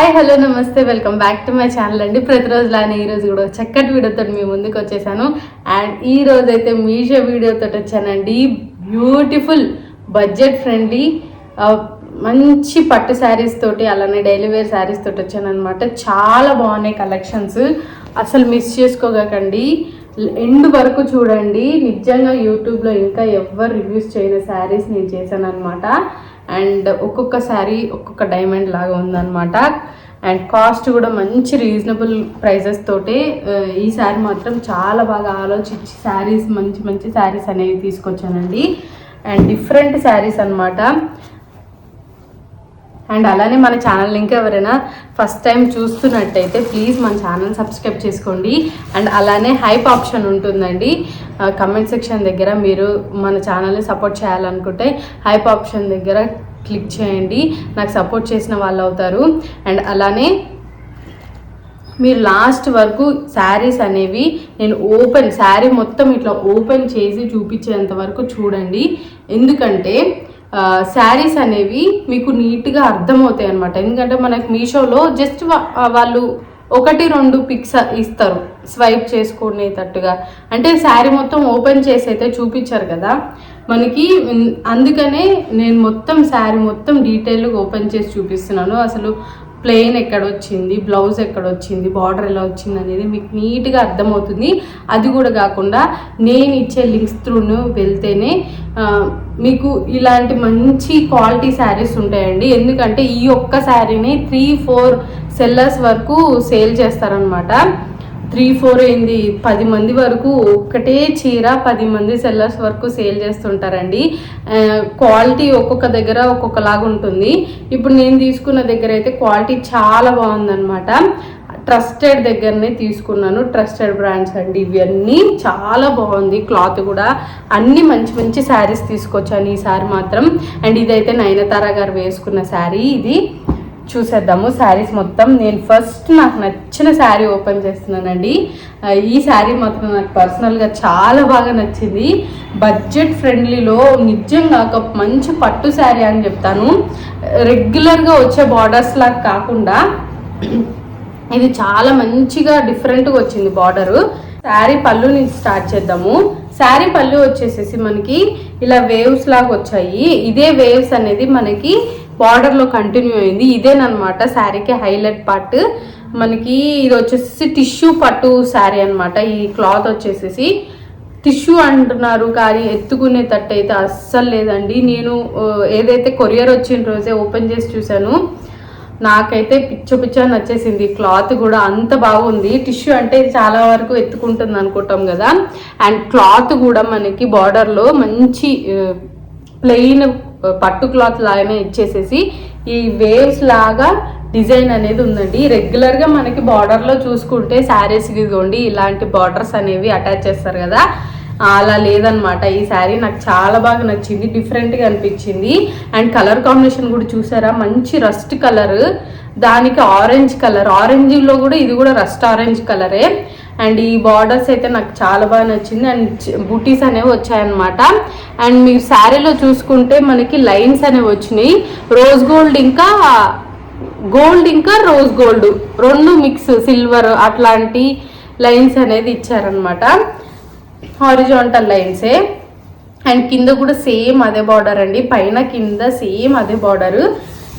Hi hello namaste welcome back to my channel అండి. ప్రతిరోజు లానే ఈరోజు కూడా చక్కటి వీడియోతో మీ ముందుకు వచ్చేసాను. అండ్ ఈ రోజు అయితే మీషో వీడియోతో వచ్చానండి. బ్యూటిఫుల్ బడ్జెట్ ఫ్రెండ్లీ మంచి పట్టు శారీస్ తోటి అలానే డైలీ వేర్ శారీస్ తోటి వచ్చాను అనమాట చాలా బాగున్నాయి కలెక్షన్స్. అసలు మిస్ చేసుకోకండి. ఎండ్ వరకు చూడండి. నిజంగా యూట్యూబ్లో ఇంకా ఎవరు రివ్యూస్ చేయని శారీస్ నేను చేశాను అనమాట అండ్ ఒక్కొక్క శారీ ఒక్కొక్క డైమండ్ లాగా ఉందన్నమాట. అండ్ కాస్ట్ కూడా మంచి రీజనబుల్ ప్రైజెస్ తోటి ఈ శారీ మాత్రం చాలా బాగా ఆలోచించి శారీస్ మంచి మంచి శారీస్ అనేవి తీసుకొచ్చానండి. అండ్ డిఫరెంట్ శారీస్ అన్నమాట. అండ్ అలానే మన ఛానల్ ఇంకా ఎవరైనా ఫస్ట్ టైం చూస్తున్నట్టయితే ప్లీజ్ మన ఛానల్ సబ్స్క్రైబ్ చేసుకోండి. అండ్ అలానే హైప్ ఆప్షన్ ఉంటుందండి. కమెంట్ సెక్షన్ దగ్గర మీరు మన ఛానల్ని సపోర్ట్ చేయాలనుకుంటే హైప్ ఆప్షన్ దగ్గర క్లిక్ చేయండి. నాకు సపోర్ట్ చేసిన వాళ్ళు అవుతారు. అండ్ అలానే మీరు లాస్ట్ వరకు శారీస్ అనేవి నేను ఓపెన్ శారీ మొత్తం ఇట్లా ఓపెన్ చేసి చూపించేంత వరకు చూడండి. ఎందుకంటే శారీస్ అనేవి మీకు నీట్గా అర్థమవుతాయి అనమాట ఎందుకంటే మనకి మీషోలో జస్ట్ వాళ్ళు ఒకటి రెండు పిక్స్ ఇస్తారు. స్వైప్ చేసుకునేటట్టుగా. అంటే శారీ మొత్తం ఓపెన్ చేసి అయితే చూపించారు కదా. మనకి అందుకనే నేను మొత్తం శారీ మొత్తం డీటెయిల్గా ఓపెన్ చేసి చూపిస్తున్నాను. అసలు ప్లెయిన్ ఎక్కడ వచ్చింది బ్లౌజ్ ఎక్కడ వచ్చింది బార్డర్ ఎలా వచ్చింది అనేది మీకు నీట్గా అర్థమవుతుంది. అది కూడా కాకుండా నేను ఇచ్చే లింక్స్ త్రూను వెళ్తేనే మీకు ఇలాంటి మంచి క్వాలిటీ శారీస్ ఉంటాయండి. ఎందుకంటే ఈ ఒక్క శారీని త్రీ ఫోర్ సెల్లర్స్ వరకు సేల్ చేస్తారనమాట త్రీ ఫోర్ అయింది పది మంది వరకు ఒక్కటే చీర పది మంది సెల్లర్స్ వరకు సేల్ చేస్తుంటారండి. క్వాలిటీ ఒక్కొక్క దగ్గర ఒక్కొక్కలాగా ఉంటుంది ఇప్పుడు నేను తీసుకున్న దగ్గర అయితే క్వాలిటీ చాలా బాగుందన్నమాట. ట్రస్టెడ్ దగ్గరనే తీసుకున్నాను. ట్రస్టెడ్ బ్రాండ్స్ అండి ఇవన్నీ. చాలా బాగుంది. క్లాత్ కూడా అన్ని మంచి మంచి శారీస్ తీసుకొచ్చాను ఈ మాత్రం. అండ్ ఇదైతే నయనతార గారు వేసుకున్న శారీ ఇది. చూసేద్దాము. శారీస్ మొత్తం నేను ఫస్ట్ నాకు నచ్చిన శారీ ఓపెన్ చేస్తున్నానండి. ఈ శారీ మాత్రం నాకు పర్సనల్గా చాలా బాగా నచ్చింది. బడ్జెట్ ఫ్రెండ్లీలో నిజంగా ఒక మంచి పట్టు శారీ అని చెప్తాను. రెగ్యులర్గా వచ్చే బార్డర్స్ లాగా కాకుండా ఇది చాలా మంచిగా డిఫరెంట్గా వచ్చింది బార్డరు శారీ పళ్ళు నుంచి స్టార్ట్ చేద్దాము. శారీ పళ్ళు వచ్చేసేసి మనకి ఇలా వేవ్స్ లాగా వచ్చాయి. ఇదే వేవ్స్ అనేది మనకి బార్డర్లో కంటిన్యూ అయింది. ఇదేనమాట శారీకి హైలైట్ పార్ట్ మనకి ఇది వచ్చేసి టిష్యూ పట్టు శారీ అన్నమాట. ఈ క్లాత్ వచ్చేసేసి టిష్యూ అంటున్నారు కానీ ఎత్తుకునేటట్టు అయితే అస్సలు లేదండి. నేను ఏదైతే కొరియర్ వచ్చిన రోజే ఓపెన్ చేసి చూశాను నాకైతే పిచ్చ పిచ్చ నచ్చేసింది. క్లాత్ కూడా అంత బాగుంది. టిష్యూ అంటే చాలా వరకు ఎత్తుకుంటుంది అనుకుంటాం కదా. అండ్ క్లాత్ కూడా మనకి బార్డర్లో మంచి ప్లెయిన్ పట్టు క్లాత్ లాగానే ఇచ్చేసేసి ఈ వేవ్స్ లాగా డిజైన్ అనేది ఉందండి. రెగ్యులర్గా మనకి బార్డర్లో చూసుకుంటే శారీస్ ఇదిగోండి ఇలాంటి బార్డర్స్ అనేవి అటాచ్ చేస్తారు కదా. అలా లేదనమాట ఈ శారీ నాకు చాలా బాగా నచ్చింది డిఫరెంట్గా అనిపించింది. అండ్ కలర్ కాంబినేషన్ కూడా చూసారా? మంచి రస్ట్ కలర్ దానికి ఆరెంజ్ కలర్ ఆరెంజ్లో కూడా ఇది కూడా రస్ట్ ఆరెంజ్ కలరే అండ్ ఈ బార్డర్స్ అయితే నాకు చాలా బాగా నచ్చింది. అండ్ బుటీస్ అనేవి వచ్చాయన్నమాట. అండ్ మీరు శారీలో చూసుకుంటే మనకి లైన్స్ అనేవి వచ్చినాయి. రోజ్ గోల్డ్ ఇంకా గోల్డ్ ఇంకా రోజ్ గోల్డ్ రెండు మిక్స్ సిల్వర్ అట్లాంటి లైన్స్ అనేది ఇచ్చారనమాట హారిజాంటల్ లైన్సే అండ్ కింద కూడా సేమ్ అదే బార్డర్ అండి. పైన కింద సేమ్ అదే బార్డర్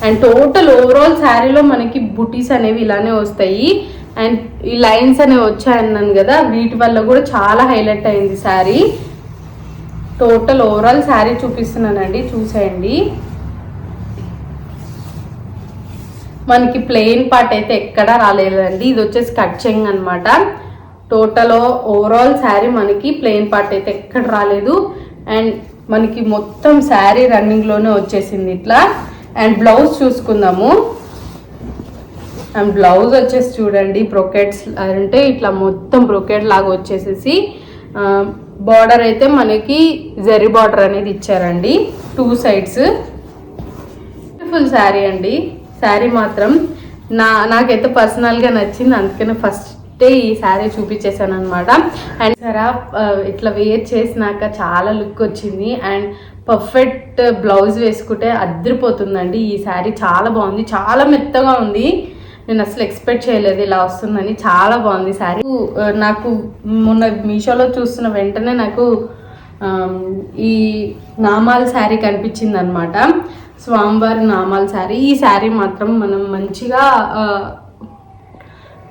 అండ్ టోటల్ ఓవరాల్ శారీలో మనకి బుటీస్ అనేవి ఇలానే వస్తాయి. అండ్ ఈ లైన్స్ అనేవి వచ్చాయన్నాను కదా వీటి వల్ల కూడా చాలా హైలైట్ అయింది శారీ టోటల్ ఓవరాల్ శారీ చూపిస్తున్నానండి చూసేయండి. మనకి ప్లెయిన్ పార్ట్ అయితే ఎక్కడా రాలేదండి. ఇది వచ్చేసి కట్ చెంగ్ అనమాట టోటల్ ఓవరాల్ శారీ మనకి ప్లెయిన్ పార్ట్ అయితే ఎక్కడ రాలేదు. అండ్ మనకి మొత్తం శారీ రన్నింగ్లోనే వచ్చేసింది ఇట్లా. అండ్ బ్లౌజ్ చూసుకుందాము. అండ్ బ్లౌజ్ వచ్చేసి చూడండి బ్రొకెట్స్ అంటే ఇట్లా మొత్తం బ్రొకెట్ లాగా వచ్చేసేసి బార్డర్ అయితే మనకి జరీ బార్డర్ అనేది ఇచ్చారండి. టూ సైడ్స్ బ్యూటిఫుల్ శారీ అండి. శారీ మాత్రం నా నాకైతే పర్సనల్గా నచ్చింది అందుకనే ఫస్ట్ ఈ శారీ చూపించేసాను అనమాట అండ్ సరా ఇట్లా వేర్ చేసినాక చాలా లుక్ వచ్చింది. అండ్ పర్ఫెక్ట్ బ్లౌజ్ వేసుకుంటే అద్దరిపోతుందండి ఈ శారీ చాలా బాగుంది. చాలా మెత్తగా ఉంది. నేను అసలు ఎక్స్పెక్ట్ చేయలేదు ఇలా వస్తుందని. చాలా బాగుంది శారీ. నాకు మొన్న మీషోలో చూస్తున్న వెంటనే నాకు ఈ నామాల శారీ కనిపించింది అనమాట స్వామివారి నామాల శారీ. ఈ శారీ మాత్రం మనం మంచిగా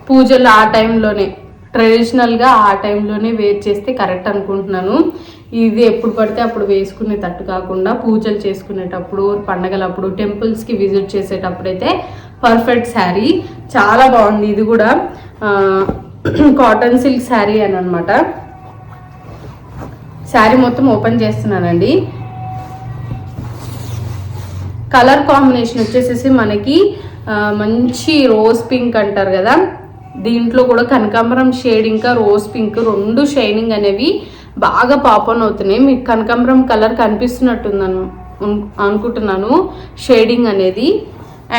పూజలు ఆ టైంలోనే. ట్రెడిషనల్గా ఆ టైంలోనే వేర్ చేస్తే కరెక్ట్ అనుకుంటున్నాను. ఇది ఎప్పుడు పడితే అప్పుడు వేసుకునే తట్టు కాకుండా పూజలు చేసుకునేటప్పుడు పండగలప్పుడు టెంపుల్స్కి విజిట్ చేసేటప్పుడైతే పర్ఫెక్ట్ శారీ. చాలా బాగుంది. ఇది కూడా కాటన్ సిల్క్ శారీ అని అనమాట శారీ మొత్తం ఓపెన్ చేస్తున్నానండి. కలర్ కాంబినేషన్ వచ్చేసేసి మనకి మంచి రోజ్ పింక్ అంటారు కదా దీంట్లో కూడా కనకాంబరం షేడ్ ఇంకా రోజ్ పింక్ రెండు షైనింగ్ అనేవి బాగా పాపన్ అవుతున్నాయి. మీకు కనకాంబరం కలర్ కనిపిస్తున్నట్టుందను అనుకుంటున్నాను. షేడింగ్ అనేది.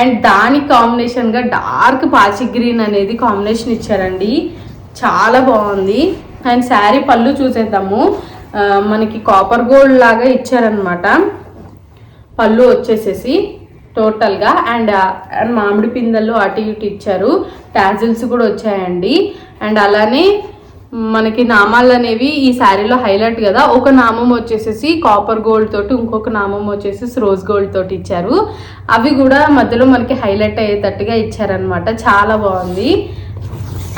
అండ్ దాని కాంబినేషన్గా డార్క్ పాచి గ్రీన్ అనేది కాంబినేషన్ ఇచ్చారండి. చాలా బాగుంది. అండ్ శారీ పళ్ళు చూసేద్దాము. మనకి కాపర్ గోల్డ్ లాగా ఇచ్చారనమాట పళ్ళు వచ్చేసేసి. టోటల్గా అండ్ అండ్ మామిడి పిందెలు అటు ఇటు ఇచ్చారు. టాజిల్స్ కూడా వచ్చాయండి. అండ్ అలానే మనకి నామాలు అనేవి ఈ శారీలో హైలైట్ కదా. ఒక నామం వచ్చేసేసి కాపర్ గోల్డ్ తోటి ఇంకొక నామం వచ్చేసి రోజ్ గోల్డ్ తోటి ఇచ్చారు. అవి కూడా మధ్యలో మనకి హైలైట్ అయ్యేటట్టుగా ఇచ్చారనమాట చాలా బాగుంది.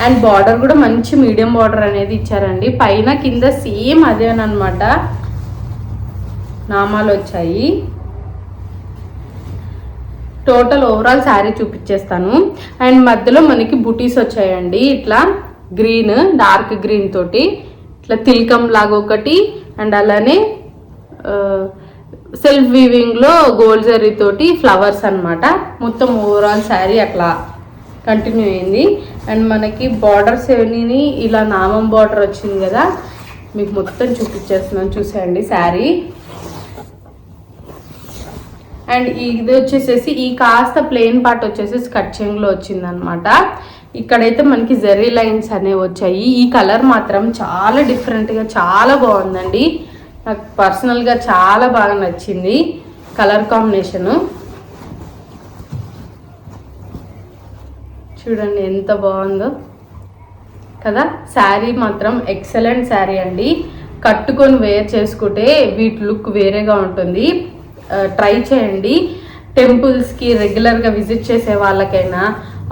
అండ్ బార్డర్ కూడా మంచి మీడియం బార్డర్ అనేది ఇచ్చారండి. పైన కింద సేమ్ అదేనమాట నామాలు వచ్చాయి. టోటల్ ఓవరాల్ శారీ చూపించేస్తాను అండ్ మధ్యలో మనకి బుటీస్ వచ్చాయండి. ఇట్లా గ్రీన్ డార్క్ గ్రీన్ తోటి ఇట్లా తిల్కం లాగా ఒకటి అండ్ అలానే సెల్ఫ్ వీవింగ్లో గోల్డ్ జరీ తోటి ఫ్లవర్స్ అన్నమాట. మొత్తం ఓవరాల్ శారీ అట్లా కంటిన్యూ అయింది. అండ్ మనకి బార్డర్ సెవెనీని ఇలా నామం బార్డర్ వచ్చింది కదా మీకు మొత్తం చూపించేస్తున్నాను చూసేయండి శారీ అండ్ ఇది వచ్చేసేసి ఈ కాస్త ప్లెయిన్ పార్ట్ వచ్చేసి కట్ చెంగులో వచ్చింది అనమాట ఇక్కడైతే మనకి జెర్రీ లైన్స్ అనేవి వచ్చాయి. ఈ కలర్ మాత్రం చాలా డిఫరెంట్గా చాలా బాగుందండి. నాకు పర్సనల్గా చాలా బాగా నచ్చింది కలర్ కాంబినేషను. చూడండి ఎంత బాగుందో. కదా? శారీ మాత్రం ఎక్సలెంట్ శారీ అండి. కట్టుకొని వేర్ చేసుకుంటే వీటి లుక్ వేరేగా ఉంటుంది. ట్రై చేయండి. టెంపుల్స్కి రెగ్యులర్గా విజిట్ చేసే వాళ్ళకైనా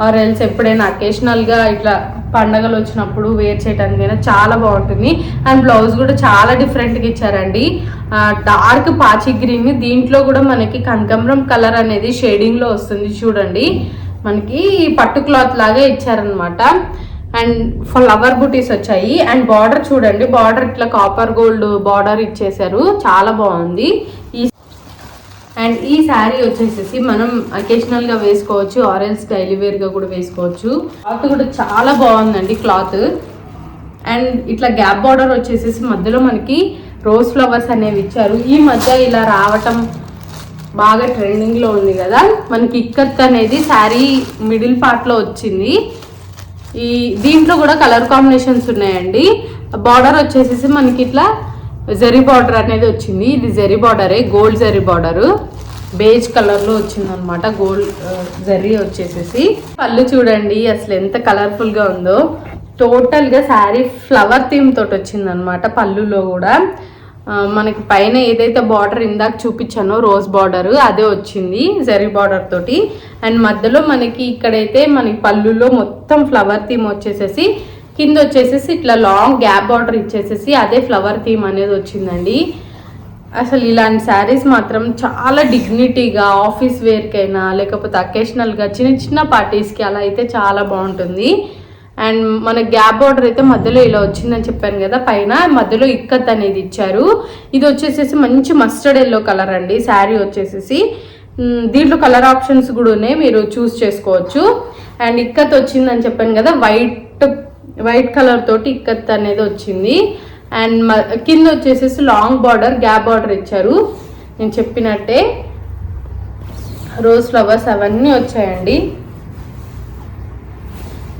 ఆర్ ఎల్స్ ఎప్పుడైనా అకేషనల్గా ఇట్లా పండగలు వచ్చినప్పుడు వేర్ చేయడానికైనా చాలా బాగుంటుంది. అండ్ బ్లౌజ్ కూడా చాలా డిఫరెంట్గా ఇచ్చారండి. డార్క్ పాచి గ్రీన్ దీంట్లో కూడా మనకి కనకంబరం కలర్ అనేది షేడింగ్లో వస్తుంది చూడండి. మనకి పట్టు క్లాత్ లాగా ఇచ్చారనమాట అండ్ ఫ్లవర్ బుటీస్ వచ్చాయి. అండ్ బార్డర్ చూడండి బార్డర్ ఇట్లా కాపర్ గోల్డ్ బార్డర్ ఇచ్చేసారు చాలా బాగుంది. ఈ అండ్ ఈ శారీ వచ్చేసేసి మనం అకేషనల్గా వేసుకోవచ్చు ఆరెంజ్ డైలీ వేర్గా కూడా వేసుకోవచ్చు. క్లాత్ కూడా చాలా బాగుందండి క్లాత్ అండ్ ఇట్లా గ్యాప్ బార్డర్ వచ్చేసేసి మధ్యలో మనకి రోజ్ ఫ్లవర్స్ అనేవి ఇచ్చారు. ఈ మధ్య ఇలా రావటం బాగా ట్రెండింగ్లో ఉంది కదా. మనకి ఇక్కత్ అనేది శారీ మిడిల్ పార్ట్లో వచ్చింది. ఈ దీంట్లో కూడా కలర్ కాంబినేషన్స్ ఉన్నాయండి. బార్డర్ వచ్చేసేసి మనకి ఇట్లా జరీ బార్డర్ అనేది వచ్చింది. ఇది జరీ బార్డరే గోల్డ్ జరీ బార్డర్. బేజ్ కలర్లో వచ్చిందనమాట గోల్డ్ జరీ వచ్చేసేసి. పళ్ళు చూడండి అసలు ఎంత కలర్ఫుల్గా ఉందో. టోటల్గా శారీ ఫ్లవర్ థీమ్ తోటి వచ్చిందనమాట పళ్ళులో కూడా. మనకి పైన ఏదైతే బార్డర్ ఇందాక చూపించానో రోజ్ బార్డర్ అదే వచ్చింది జరీ బార్డర్ తోటి. అండ్ మధ్యలో మనకి ఇక్కడైతే మనకి పళ్ళులో మొత్తం ఫ్లవర్ థీమ్ వచ్చేసేసి కింద వచ్చేసేసి ఇట్లా లాంగ్ గ్యాప్ బార్డర్ ఇచ్చేసేసి అదే ఫ్లవర్ థీమ్ అనేది వచ్చిందండి. అసలు ఇలాంటి శారీస్ మాత్రం చాలా డిగ్నిటీగా ఆఫీస్ వేర్కైనా లేకపోతే అకేషనల్గా చిన్న చిన్న పార్టీస్కి అలా అయితే చాలా బాగుంటుంది. అండ్ మన గ్యాప్ బార్డర్ అయితే మధ్యలో ఇలా వచ్చిందని చెప్పాను కదా పైన మధ్యలో ఇక్కత్ అనేది ఇచ్చారు. ఇది వచ్చేసేసి మంచి మస్టర్డ్ ఎల్లో కలర్ అండి. శారీ వచ్చేసేసి దీంట్లో కలర్ ఆప్షన్స్ కూడా ఉన్నాయి. మీరు చూస్ చేసుకోవచ్చు. అండ్ ఇక్కత్ వచ్చిందని చెప్పాను కదా వైట్ వైట్ కలర్ తోటి ఇక్కత్ అనేది వచ్చింది. అండ్ కింద వచ్చేసేసి లాంగ్ బార్డర్ గ్యాప్ బార్డర్ ఇచ్చారు. నేను చెప్పినట్టే రోజ్ ఫ్లవర్స్ అవన్నీ వచ్చాయండి.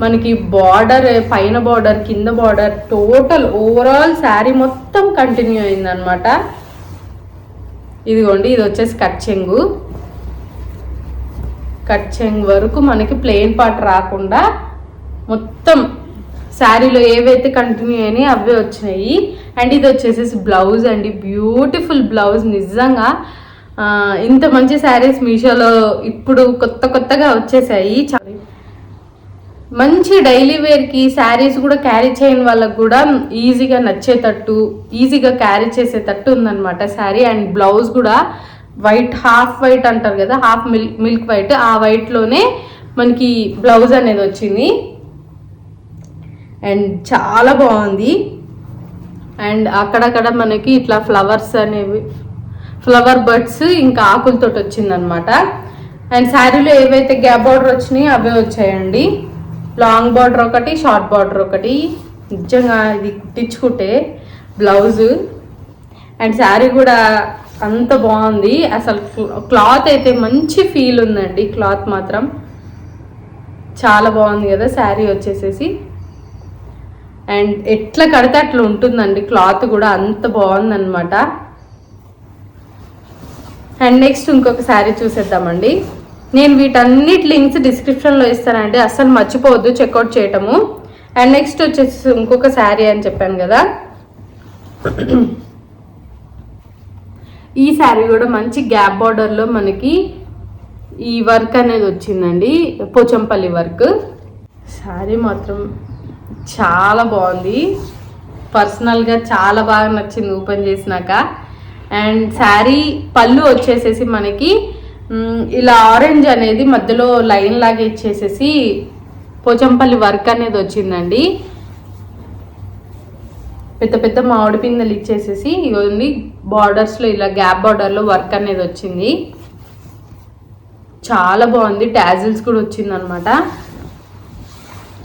మనకి బార్డర్ పైన బార్డర్ కింద బార్డర్ టోటల్ ఓవరాల్ శారీ మొత్తం కంటిన్యూ అయిందనమాట ఇదిగోండి ఇది వచ్చేసి కట్ చెంగు. కట్ వరకు మనకి ప్లెయిన్ పార్ట్ రాకుండా మొత్తం శారీలో ఏవైతే కంటిన్యూ అయినాయి అవే వచ్చినాయి. అండ్ ఇది వచ్చేసేసి బ్లౌజ్ అండి. Beautiful blouse. నిజంగా ఇంత మంచి శారీస్ మీషోలో ఇప్పుడు కొత్త కొత్తగా వచ్చేసాయి. మంచి డైలీ వేర్కి శారీస్ కూడా క్యారీ చేయని వాళ్ళకి కూడా ఈజీగా నచ్చేటట్టు ఈజీగా క్యారీ చేసేటట్టు ఉందన్నమాట శారీ. అండ్ బ్లౌజ్ కూడా వైట్ హాఫ్ వైట్ అంటారు కదా హాఫ్ మిల్క్ మిల్క్ వైట్ ఆ వైట్లోనే మనకి బ్లౌజ్ అనేది వచ్చింది. అండ్ చాలా బాగుంది. అండ్ అక్కడక్కడ మనకి ఇట్లా ఫ్లవర్స్ అనేవి ఫ్లవర్ బర్డ్స్ ఇంకా ఆకులతో వచ్చిందనమాట అండ్ శారీలో ఏవైతే గ్యాప్ బార్డర్ వచ్చినాయో అవే వచ్చాయండి. లాంగ్ బార్డర్ ఒకటి షార్ట్ బార్డర్ ఒకటి. నిజంగా ఇది కుట్టించుకుంటే బ్లౌజ్. అండ్ శారీ కూడా అంత బాగుంది. అసలు క్లాత్ అయితే మంచి ఫీల్ ఉందండి. క్లాత్ మాత్రం. చాలా బాగుంది కదా శారీ వచ్చేసేసి. అండ్ ఎట్లా కడితే అట్లా ఉంటుందండి. క్లాత్ కూడా అంత బాగుందన్నమాట. అండ్ నెక్స్ట్ ఇంకొక శారీ చూసేద్దామండి. నేను వీటన్నిటి లింక్స్ డిస్క్రిప్షన్లో ఇస్తానండి. అస్సలు మర్చిపోవద్దు చెక్అవుట్ చేయటము. అండ్ నెక్స్ట్ వచ్చేసి ఇంకొక శారీ అని చెప్పాను కదా. ఈ శారీ కూడా మంచి గ్యాప్ బార్డర్లో మనకి ఈ వర్క్ అనేది వచ్చిందండి. పోచంపల్లి వర్క్ శారీ మాత్రం చాలా బాగుంది. పర్సనల్గా చాలా బాగా నచ్చింది ఓపెన్ చేసినాక. అండ్ శారీ పళ్ళు వచ్చేసేసి మనకి ఇలా ఆరెంజ్ అనేది మధ్యలో లైన్ లాగా ఇచ్చేసేసి పోచంపల్లి వర్క్ అనేది వచ్చిందండి. పెద్ద పెద్ద మామిడి పిందెలు ఇచ్చేసేసి ఇవన్నీ బార్డర్స్లో ఇలా గ్యాప్ బార్డర్లో వర్క్ అనేది వచ్చింది. చాలా బాగుంది టాజిల్స్ కూడా వచ్చిందనమాట.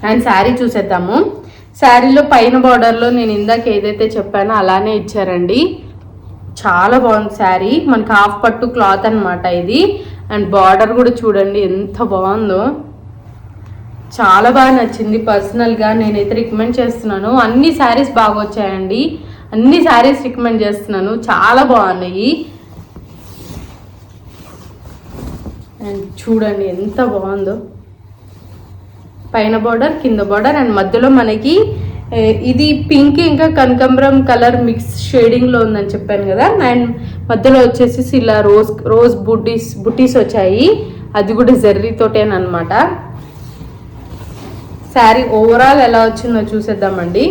అండ్ శారీ చూసేద్దాము. శారీలో పైన బార్డర్లో నేను ఇందాక ఏదైతే చెప్పానో అలానే ఇచ్చారండి. చాలా బాగుంది శారీ. మనకి హాఫ్ పట్టు క్లాత్ అన్నమాట ఇది. అండ్ బార్డర్ కూడా చూడండి ఎంత బాగుందో. చాలా బాగా నచ్చింది. పర్సనల్గా నేనైతే రికమెండ్ చేస్తున్నాను. అన్ని శారీస్ బాగా వచ్చాయండి. అన్ని శారీస్ రికమెండ్ చేస్తున్నాను. చాలా బాగున్నాయి. అండ్ చూడండి ఎంత బాగుందో. పైన బార్డర్ కింద బార్డర్ అండ్ మధ్యలో మనకి ఇది పింక్ ఇంకా కనకంబరం కలర్ మిక్స్ షేడింగ్లో ఉందని చెప్పాను కదా. అండ్ మధ్యలో వచ్చేసి ఇలా రోజ్ రోజ్ బుడ్డీస్ బుట్టీస్ వచ్చాయి. అది కూడా జర్రీతోటేనమాట శారీ ఓవరాల్ ఎలా వచ్చిందో చూసేద్దామండి.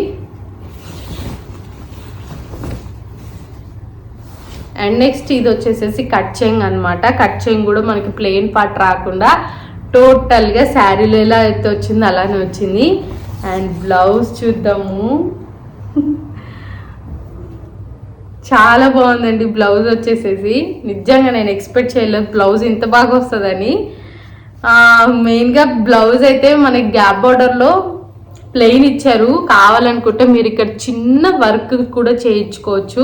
అండ్ నెక్స్ట్ ఇది వచ్చేసేసి కట్ చెంగ్ అనమాట కట్ చెంగ్ కూడా మనకి ప్లెయిన్ పార్ట్ రాకుండా టోటల్గా శారీలో ఎలా అయితే వచ్చిందో అలానే వచ్చింది. అండ్ బ్లౌజ్ చూద్దాము. చాలా బాగుందండి బ్లౌజ్ వచ్చేసేసి. నిజంగా నేను ఎక్స్పెక్ట్ చేయలేదు బ్లౌజ్ ఇంత బాగా వస్తుందని. మెయిన్గా బ్లౌజ్ అయితే మనకి గ్యాప్ బార్డర్లో ప్లెయిన్ ఇచ్చారు. కావాలనుకుంటే మీరు ఇక్కడ చిన్న వర్క్ కూడా చేయించుకోవచ్చు.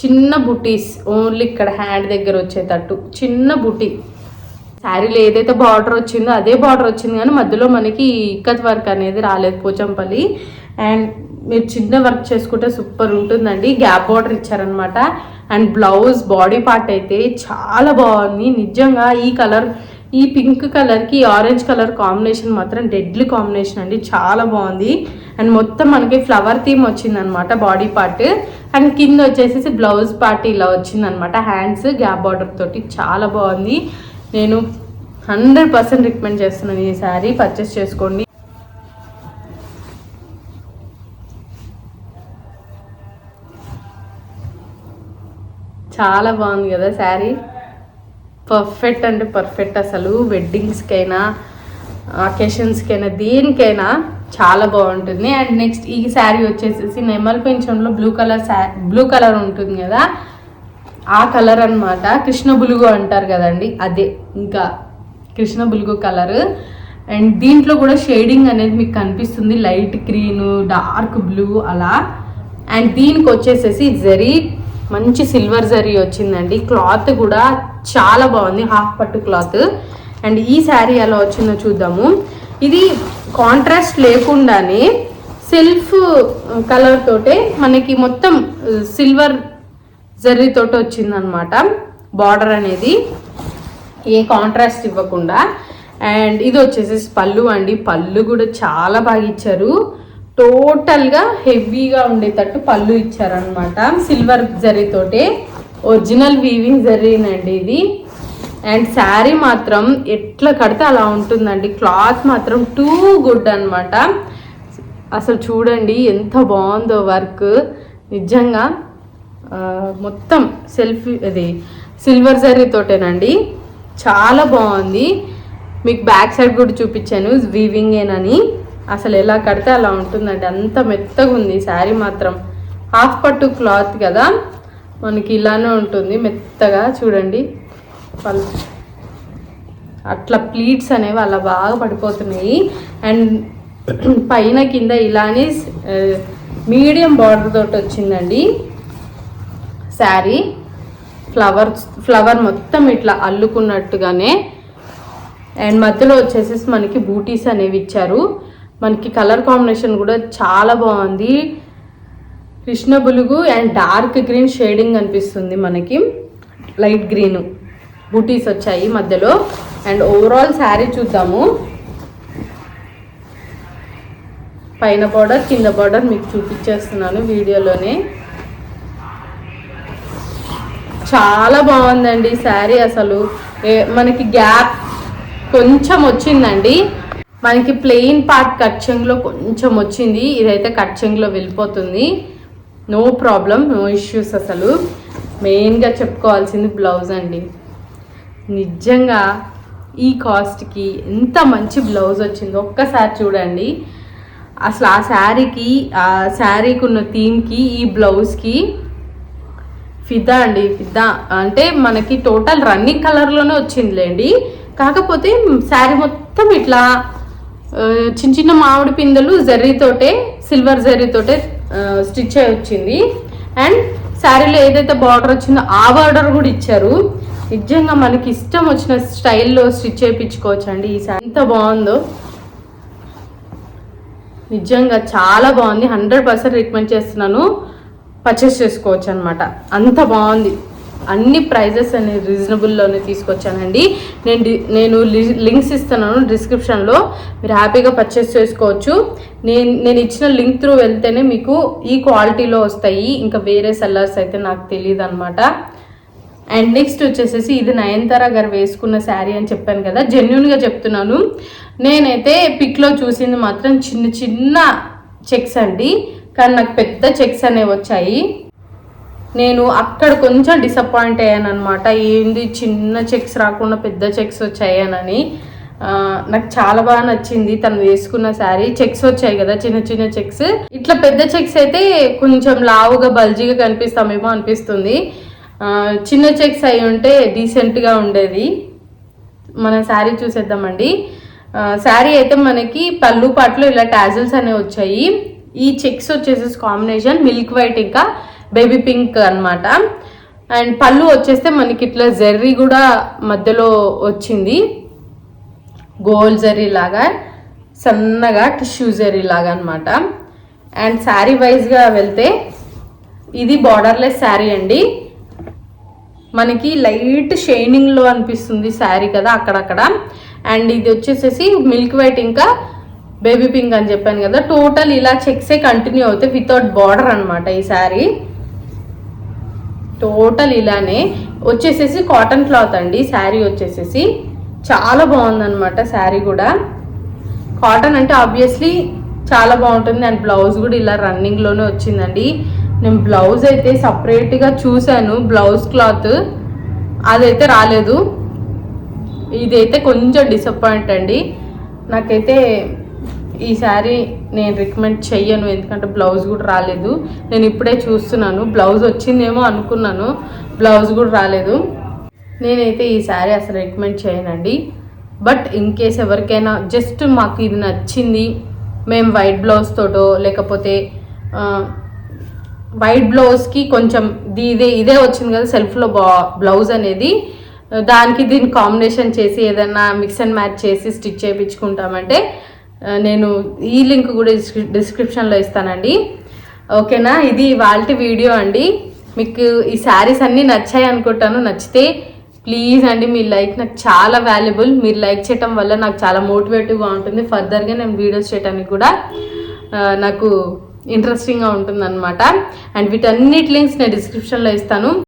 చిన్న బుటీస్ ఓన్లీ ఇక్కడ హ్యాండ్ దగ్గర వచ్చేటట్టు. చిన్న బుటీ. శారీలో ఏదైతే బార్డర్ వచ్చిందో అదే బార్డర్ వచ్చింది కానీ మధ్యలో మనకి ఇక్కత్ వర్క్ అనేది రాలేదు పోచంపల్లి. అండ్ మీరు చిన్న వర్క్ చేసుకుంటే సూపర్ ఉంటుందండి. గ్యాప్ బార్డర్ ఇచ్చారనమాట అండ్ బ్లౌజ్ బాడీ పార్ట్ అయితే చాలా బాగుంది. నిజంగా ఈ కలర్ ఈ పింక్ కలర్కి ఆరెంజ్ కలర్ కాంబినేషన్ మాత్రం డెడ్లీ కాంబినేషన్ అండి. చాలా బాగుంది. అండ్ మొత్తం మనకి ఫ్లవర్ థీమ్ వచ్చిందనమాట బాడీ పార్ట్. అండ్ కింద వచ్చేసి బ్లౌజ్ పార్ట్ ఇలా వచ్చిందనమాట హ్యాండ్స్ గ్యాప్ బార్డర్ తోటి చాలా బాగుంది. నేను హండ్రెడ్ పర్సెంట్ రికమెండ్ చేస్తున్నాను ఈ శారీ పర్చేస్ చేసుకోండి. చాలా బాగుంది కదా శారీ పర్ఫెక్ట్ అంటే పర్ఫెక్ట్ అసలు. వెడ్డింగ్స్కైనా అకేషన్స్కైనా దేనికైనా చాలా బాగుంటుంది. అండ్ నెక్స్ట్ ఈ శారీ వచ్చేసేసి నెమల్ పెంచంలో బ్లూ కలర్ శా బ్లూ కలర్ ఉంటుంది కదా. ఆ కలర్ అన్నమాట. కృష్ణ బులుగు అంటారు కదండి. అదే ఇంకా కృష్ణ బులుగు కలర్. అండ్ దీంట్లో కూడా షేడింగ్ అనేది మీకు కనిపిస్తుంది. లైట్ గ్రీన్ డార్క్ బ్లూ అలా. అండ్ దీనికి వచ్చేసేసి జరీ. మంచి సిల్వర్ జరీ వచ్చిందండి. క్లాత్ కూడా చాలా బాగుంది. హాఫ్ పట్టు క్లాత్. అండ్ ఈ శారీ ఎలా వచ్చిందో చూద్దాము. ఇది కాంట్రాస్ట్ లేకుండానే సెల్ఫ్ కలర్ తోటే మనకి మొత్తం సిల్వర్ జర్రీతోటి వచ్చిందనమాట. బార్డర్ అనేది ఏ కాంట్రాస్ట్ ఇవ్వకుండా. అండ్ ఇది వచ్చేసి పళ్ళు అండి. పళ్ళు కూడా చాలా బాగా ఇచ్చారు. టోటల్గా హెవీగా ఉండేటట్టు పళ్ళు ఇచ్చారనమాట. సిల్వర్ జరీతోటే ఒరిజినల్ వీవింగ్ జరీనండి ఇది. అండ్ శారీ మాత్రం ఎట్లా కడితే అలా ఉంటుందండి. క్లాత్ మాత్రం టూ గుడ్ అనమాట. అసలు చూడండి ఎంత బాగుందో వర్క్. నిజంగా మొత్తం సెల్ఫీ అది సిల్వర్ జరీతోటేనండి చాలా బాగుంది. మీకు బ్యాక్ సైడ్ కూడా చూపించాను వీవింగేనని అసలు ఎలా కడితే అలా ఉంటుందండి. అంత మెత్తగా ఉంది శారీ మాత్రం. హాఫ్ పట్టు క్లాత్ కదా. మనకి ఇలానే ఉంటుంది. మెత్తగా చూడండి. పల్- అట్లా ప్లీట్స్ అనేవి అలా బాగా పడిపోతున్నాయి. అండ్ పైన కింద ఇలానే మీడియం బార్డర్ తోటి వచ్చిందండి. శారీ ఫ్లవర్ ఫ్లవర్ మొత్తం ఇట్లా అల్లుకున్నట్టుగానే. అండ్ మధ్యలో వచ్చేసి మనకి బూటీస్ అనేవి ఇచ్చారు. మనకి కలర్ కాంబినేషన్ కూడా చాలా బాగుంది. కృష్ణ బులుగు అండ్ డార్క్ గ్రీన్ షేడింగ్ అనిపిస్తుంది మనకి. లైట్ గ్రీన్ బూటీస్ వచ్చాయి మధ్యలో. అండ్ ఓవరాల్ శారీ చూద్దాము. పైన బార్డర్ కింద బార్డర్ మీకు చూపించేస్తున్నాను వీడియోలోనే. చాలా బాగుందండి శారీ అసలు. మనకి గ్యాప్ కొంచెం వచ్చిందండి. మనకి ప్లెయిన్ పార్ట్ కట్ కొంచెం వచ్చింది. ఇదైతే కట్ చెంగులో వెళ్ళిపోతుంది. నో ప్రాబ్లం నో ఇష్యూస్ అసలు. మెయిన్గా చెప్పుకోవాల్సింది బ్లౌజ్ అండి. నిజంగా ఈ కాస్ట్కి ఎంత మంచి బ్లౌజ్ వచ్చిందో ఒక్కసారి చూడండి. అసలు ఆ శారీకి ఆ శారీకి ఉన్న థీమ్కి ఈ బ్లౌజ్కి ఫిదా అండి ఫిదా. అంటే మనకి టోటల్ రన్నింగ్ కలర్లోనే వచ్చిందిలేండి. కాకపోతే శారీ మొత్తం ఇట్లా చిన్న చిన్న మామిడి పిందెలు జర్రీతోటే సిల్వర్ జర్రీతోటే స్టిచ్ అయి వచ్చింది. అండ్ శారీలో ఏదైతే బార్డర్ వచ్చిందో ఆ బార్డర్ కూడా ఇచ్చారు. నిజంగా మనకి ఇష్టం వచ్చిన స్టైల్లో స్టిచ్ చేయించుకోవచ్చు అండి ఈ శారీ. ఎంత బాగుందో. నిజంగా చాలా బాగుంది. హండ్రెడ్ పర్సెంట్ రికమెండ్ చేస్తున్నాను. పర్చేస్ చేసుకోవచ్చు అనమాట అంత బాగుంది. అన్ని ప్రైజెస్ అనేవి రీజనబుల్లోనే తీసుకొచ్చానండి. నేను నేను లింక్స్ ఇస్తున్నాను డిస్క్రిప్షన్లో మీరు హ్యాపీగా పర్చేస్ చేసుకోవచ్చు. నేను నేను ఇచ్చిన లింక్ త్రూ వెళ్తేనే మీకు ఈ క్వాలిటీలో వస్తాయి. ఇంకా వేరే సెల్లర్స్ అయితే నాకు తెలియదు అనమాట అండ్ నెక్స్ట్ వచ్చేసేసి ఇది నయనతార గారు వేసుకున్న శారీ అని చెప్పాను కదా జెన్యున్గా చెప్తున్నాను. నేనైతే పిక్లో చూసింది మాత్రం చిన్న చిన్న చెక్స్ అండి. కానీ నాకు పెద్ద చెక్స్ అనేవి వచ్చాయి. నేను అక్కడ కొంచెం డిసప్పాయింట్ అయ్యాను అనమాట ఏంది చిన్న చెక్స్ రాకుండా పెద్ద చెక్స్ వచ్చాయనని నాకు చాలా బాగా నచ్చింది తను వేసుకున్న శారీ. చెక్స్ వచ్చాయి కదా చిన్న చిన్న చెక్స్. ఇట్లా పెద్ద చెక్స్ అయితే కొంచెం లావుగా బల్జీగా కనిపిస్తామేమో అనిపిస్తుంది. చిన్న చెక్స్ అయి ఉంటే డీసెంట్గా ఉండేది. మన శారీ చూసేద్దామండి. శారీ అయితే మనకి పళ్ళు పాటలు ఇలా టాజిల్స్ అనేవి వచ్చాయి. ఈ చెక్స్ వచ్చేసి కాంబినేషన్ మిల్క్ వైట్ ఇంకా బేబీ పింక్ అనమాట అండ్ పళ్ళు వచ్చేస్తే మనకి ఇట్లా జెర్రీ కూడా మధ్యలో వచ్చింది. గోల్డ్ జర్రీ లాగా సన్నగా టిష్యూ జర్రీ లాగా అనమాట అండ్ శారీ వైజ్గా వెళ్తే ఇది బార్డర్లెస్ శారీ అండి. మనకి లైట్ షైనింగ్లో అనిపిస్తుంది శారీ కదా అక్కడక్కడ. అండ్ ఇది వచ్చేసేసి మిల్క్ వైట్ ఇంకా బేబీ పింక్ అని చెప్పాను కదా టోటల్ ఇలా చెక్సే కంటిన్యూ అవుతాయి వితౌట్ బార్డర్ అనమాట ఈ శారీ. టోటల్ ఇలానే వచ్చేసేసి కాటన్ క్లాత్ అండి శారీ వచ్చేసేసి. చాలా బాగుందన్నమాట శారీ కూడా. కాటన్ అంటే ఆబ్వియస్లీ చాలా బాగుంటుంది అండ్ బ్లౌజ్ కూడా ఇలా రన్నింగ్లోనే వచ్చిందండి. నేను బ్లౌజ్ అయితే సపరేట్గా చూశాను బ్లౌజ్ క్లాత్ అదైతే రాలేదు. ఇదైతే కొంచెం డిసప్పాయింట్ అండి. నాకైతే ఈ శారీ నేను రికమెండ్ చెయ్యను ఎందుకంటే బ్లౌజ్ కూడా రాలేదు. నేను ఇప్పుడే చూస్తున్నాను. బ్లౌజ్ వచ్చిందేమో అనుకున్నాను. బ్లౌజ్ కూడా రాలేదు. నేనైతే ఈ శారీ అసలు రికమెండ్ చేయనండి. బట్ ఇన్ కేస్ ఎవరికైనా జస్ట్ మాకు ఇది నచ్చింది మేము వైట్ బ్లౌజ్ తోటో లేకపోతే వైట్ బ్లౌజ్కి కొంచెం ఇది ఇదే ఇదే వచ్చింది కదా సెల్ఫ్లో బ్లౌజ్ అనేది. దానికి దీన్ని కాంబినేషన్ చేసి ఏదైనా మిక్స్ అండ్ మ్యాచ్ చేసి స్టిచ్ చేయించుకుంటామంటే నేను ఈ లింక్ కూడా డిస్క్రిప్షన్లో ఇస్తానండి. ఓకేనా? ఇది వాళ్ళ వీడియో అండి. మీకు ఈ శారీస్ అన్నీ నచ్చాయి అనుకుంటాను. నచ్చితే ప్లీజ్ అండి మీ లైక్ నాకు చాలా వాల్యుబుల్. మీరు లైక్ చేయటం వల్ల నాకు చాలా మోటివేటివ్గా ఉంటుంది. ఫర్దర్గా నేను వీడియోస్ చేయడానికి కూడా నాకు ఇంట్రెస్టింగ్గా ఉంటుంది అనమాట అండ్ వీటన్నిటి లింక్స్ నేను డిస్క్రిప్షన్లో ఇస్తాను.